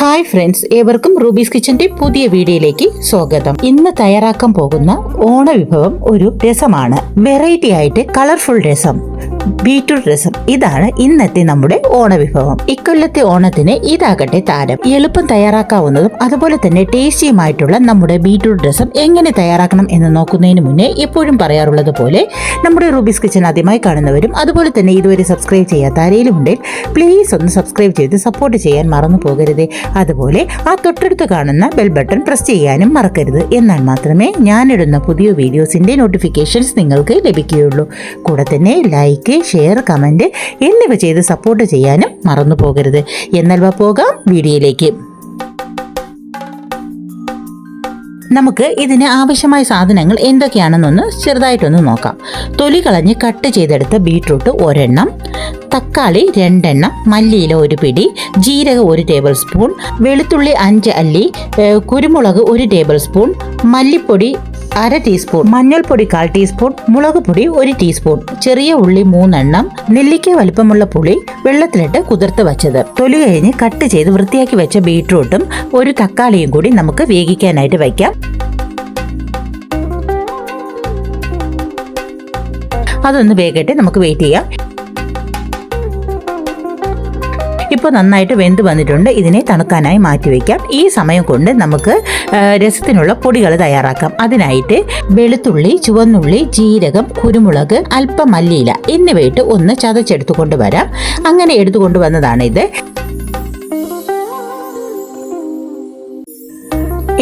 Hi friends ഏവർക്കും Ruby's കിച്ചന്റെ പുതിയ വീഡിയോയിലേക്ക് സ്വാഗതം. ഇന്ന് തയ്യാറാക്കാൻ പോകുന്ന ഓണവിഭവം ഒരു രസമാണ്. വെറൈറ്റി ആയിട്ട് കളർഫുൾ രസം. ബീറ്റ്റൂട്ട് രസം. ഇതാണ് ഇന്നത്തെ നമ്മുടെ ഓണവിഭവം. ഇക്കൊല്ലത്തെ ഓണത്തിന് ഇതാകട്ടെ താരം. എളുപ്പം തയ്യാറാക്കാവുന്നതും അതുപോലെ തന്നെ ടേസ്റ്റിയുമായിട്ടുള്ള നമ്മുടെ ബീറ്റ്റൂട്ട് രസം എങ്ങനെ തയ്യാറാക്കണം എന്ന് നോക്കുന്നതിന് മുന്നേ എപ്പോഴും പറയാറുള്ളത് പോലെ നമ്മുടെ റൂബീസ് കിച്ചൺ ആദ്യമായി കാണുന്നവരും അതുപോലെ തന്നെ ഇതുവരെ സബ്സ്ക്രൈബ് ചെയ്യാത്ത ആരെങ്കിലും ഉണ്ടെങ്കിൽ പ്ലീസ് ഒന്ന് സബ്സ്ക്രൈബ് ചെയ്ത് സപ്പോർട്ട് ചെയ്യാൻ മറന്നു പോകരുത്. അതുപോലെ ആ തൊട്ടടുത്ത് കാണുന്ന ബെൽ ബട്ടൺ പ്രസ് ചെയ്യാനും മറക്കരുത്. എന്നാൽ മാത്രമേ ഞാനിടുന്ന പുതിയ വീഡിയോസിന്റെ നോട്ടിഫിക്കേഷൻസ് നിങ്ങൾക്ക് ലഭിക്കുകയുള്ളൂ. കൂടെ തന്നെ ലൈക്ക് ഷെയർ കമന്റ് എന്നിവ ചെയ്ത് സപ്പോർട്ട് ചെയ്യാനും മറന്നു പോകരുത്. എന്നാൽ പോകാം വീഡിയോയിലേക്ക്. നമുക്ക് ഇതിന് ആവശ്യമായ സാധനങ്ങൾ എന്തൊക്കെയാണെന്നൊന്ന് ചെറുതായിട്ടൊന്ന് നോക്കാം. തൊലി കളഞ്ഞ് കട്ട് ചെയ്തെടുത്ത ബീട്രൂട്ട് ഒരെണ്ണം തക്കാളി രണ്ടെണ്ണം മല്ലിയില ഒരു പിടി ജീരകം ഒരു ടേബിൾ സ്പൂൺ വെളുത്തുള്ളി അഞ്ച് അല്ലി കുരുമുളക് ഒരു ടേബിൾ സ്പൂൺ മല്ലിപ്പൊടി അര ടീസ്പൂൺ മഞ്ഞൾപ്പൊടി കാൽ ടീസ്പൂൺ മുളക് പൊടി ഒരു ടീസ്പൂൺ ചെറിയ ഉള്ളി മൂന്നെണ്ണം. നെല്ലിക്ക വലിപ്പമുള്ള പുളി വെള്ളത്തിലിട്ട് കുതിർത്ത് വച്ചത്. തൊലി കഴിഞ്ഞ് കട്ട് ചെയ്ത് വൃത്തിയാക്കി വെച്ച ബീട്രൂട്ടും ഒരു തക്കാളിയും കൂടി നമുക്ക് വേഗിക്കാനായിട്ട് വയ്ക്കാം. അതൊന്ന് വേഗട്ടെ നമുക്ക് വെയിറ്റ് ചെയ്യാം. ഇപ്പോൾ നന്നായിട്ട് വെന്ത് വന്നിട്ടുണ്ട്. ഇതിനെ തണുക്കാനായി മാറ്റി വയ്ക്കാം ഈ സമയം കൊണ്ട് നമുക്ക് രസത്തിനുള്ള പൊടികൾ തയ്യാറാക്കാം. അതിനായിട്ട് വെളുത്തുള്ളി ചുവന്നുള്ളി ജീരകം കുരുമുളക് അല്പം മല്ലിയില എന്നിവയിട്ട് ഒന്ന് ചതച്ചെടുത്തു കൊണ്ടുവരാം. അങ്ങനെ എടുത്തു കൊണ്ടുവന്നതാണ് ഇത്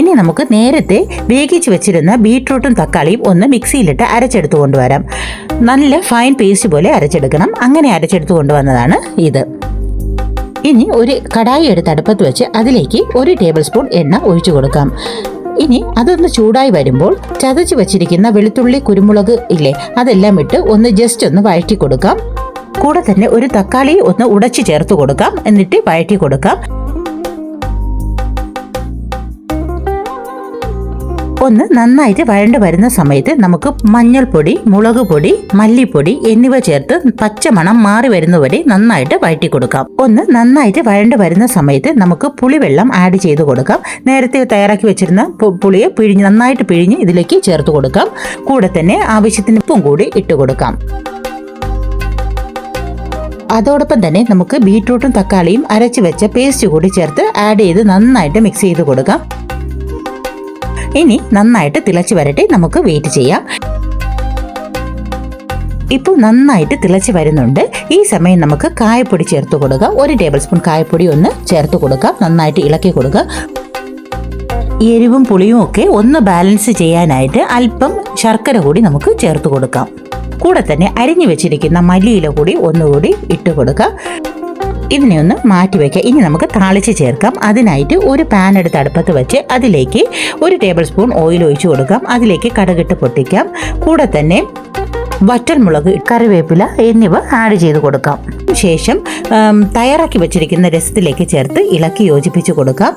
ഇനി നമുക്ക് നേരത്തെ വേവിച്ച് വെച്ചിരുന്ന ബീട്രൂട്ടും തക്കാളിയും ഒന്ന് മിക്സിയിലിട്ട് അരച്ചെടുത്തു കൊണ്ടുവരാം. നല്ല ഫൈൻ പേസ്റ്റ് പോലെ അരച്ചെടുക്കണം. അങ്ങനെ അരച്ചെടുത്തു കൊണ്ടുവന്നതാണ് ഇത്. ഇനി ഒരു കടായി എടുത്ത് അടുപ്പത്ത് വെച്ച് അതിലേക്ക് ഒരു ടേബിൾ സ്പൂൺ എണ്ണ ഒഴിച്ചു കൊടുക്കാം. ഇനി അതൊന്ന് ചൂടായി വരുമ്പോൾ ചതച്ച് വെച്ചിരിക്കുന്ന വെളുത്തുള്ളി കുരുമുളക് ഇല്ലേ അതെല്ലാം ഇട്ട് ഒന്ന് ജസ്റ്റ് ഒന്ന് വഴറ്റി കൊടുക്കാം. കൂടെ തന്നെ ഒരു തക്കാളി ഒന്ന് ഉടച്ചു ചേർത്ത് കൊടുക്കാം. എന്നിട്ട് വഴറ്റി കൊടുക്കാം. ഒന്ന് നന്നായിട്ട് വഴണ്ട് വരുന്ന സമയത്ത് നമുക്ക് മഞ്ഞൾപ്പൊടി മുളക് പൊടി മല്ലിപ്പൊടി എന്നിവ ചേർത്ത് പച്ചമണം മാറി വരുന്നവരെ നന്നായിട്ട് വഴറ്റി കൊടുക്കാം. ഒന്ന് നന്നായിട്ട് വഴണ്ട് വരുന്ന സമയത്ത് നമുക്ക് പുളിവെള്ളം ആഡ് ചെയ്ത് കൊടുക്കാം. നേരത്തെ തയ്യാറാക്കി വെച്ചിരുന്ന പുളിയെ പിഴിഞ്ഞ് നന്നായിട്ട് പിഴിഞ്ഞ് ഇതിലേക്ക് ചേർത്ത് കൊടുക്കാം. കൂടെ തന്നെ ആവശ്യത്തിന് ഉപ്പും കൂടി ഇട്ട് കൊടുക്കാം. അതോടൊപ്പം തന്നെ നമുക്ക് ബീട്രൂട്ടും തക്കാളിയും അരച്ചു വെച്ച പേസ്റ്റ് കൂടി ചേർത്ത് ആഡ് ചെയ്ത് നന്നായിട്ട് മിക്സ് ചെയ്ത് കൊടുക്കാം. ഇനി നന്നായിട്ട് തിളച്ച് വരട്ടെ. നമുക്ക് വെയിറ്റ് ചെയ്യാം. ഇപ്പോൾ നന്നായിട്ട് തിളച്ച് വരുന്നുണ്ട്. ഈ സമയം നമുക്ക് കായപ്പൊടി ചേർത്ത് കൊടുക്കാം. ഒരു ടേബിൾ സ്പൂൺ കായപ്പൊടി ഒന്ന് ചേർത്ത് കൊടുക്കാം. നന്നായിട്ട് ഇളക്കി കൊടുക്കുക എരിവും പുളിയും ഒക്കെ ഒന്ന് ബാലൻസ് ചെയ്യാനായിട്ട് അല്പം ശർക്കര കൂടി നമുക്ക് ചേർത്ത് കൊടുക്കാം. കൂടെ തന്നെ അരിഞ്ഞു വെച്ചിരിക്കുന്ന മല്ലിയില കൂടി ഒന്നുകൂടി ഇട്ട് കൊടുക്കാം. ഇതിനെ ഒന്ന് മാറ്റി വയ്ക്കുക ഇനി നമുക്ക് താളിച്ച് ചേർക്കാം. അതിനായിട്ട് ഒരു പാൻ എടുത്ത് അടുപ്പത്ത് വെച്ച് അതിലേക്ക് ഒരു ടേബിൾ സ്പൂൺ ഓയിൽ ഒഴിച്ച് കൊടുക്കാം. അതിലേക്ക് കടകിട്ട് പൊട്ടിക്കാം. കൂടെ തന്നെ വറ്റൽമുളക് കറിവേപ്പില എന്നിവ ആഡ് ചെയ്ത് കൊടുക്കാം. ശേഷം തയ്യാറാക്കി വെച്ചിരിക്കുന്ന രസത്തിലേക്ക് ചേർത്ത് ഇളക്കി യോജിപ്പിച്ച് കൊടുക്കാം.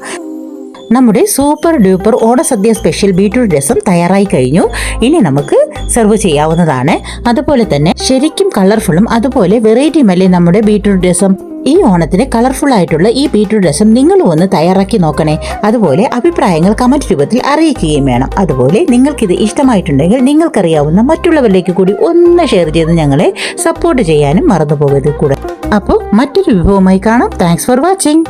നമ്മുടെ സൂപ്പർ ഡ്യൂപ്പർ ഓണസദ്യ സ്പെഷ്യൽ ബീട്രൂട്ട് രസം തയ്യാറായി കഴിഞ്ഞു. ഇനി നമുക്ക് സെർവ് ചെയ്യാവുന്നതാണ്. അതുപോലെ തന്നെ ശരിക്കും കളർഫുള്ളും അതുപോലെ വെറൈറ്റിയുമല്ലേ നമ്മുടെ ബീട്രൂട്ട് രസം? ഈ ഓണത്തിന് കളർഫുൾ ആയിട്ടുള്ള ഈ ബീട്രൂട്ട് രസം നിങ്ങളും ഒന്ന് തയ്യാറാക്കി നോക്കണേ. അതുപോലെ അഭിപ്രായങ്ങൾ കമന്റ് രൂപത്തിൽ അറിയിക്കുകയും വേണം. അതുപോലെ നിങ്ങൾക്കിത് ഇഷ്ടമായിട്ടുണ്ടെങ്കിൽ നിങ്ങൾക്കറിയാവുന്ന മറ്റുള്ളവരിലേക്ക് കൂടി ഒന്ന് ഷെയർ ചെയ്ത് ഞങ്ങളെ സപ്പോർട്ട് ചെയ്യാനും മറന്നു പോകരുത് കൂടെ. അപ്പോൾ മറ്റൊരു വിഭവമായി കാണാം. Thanks for watching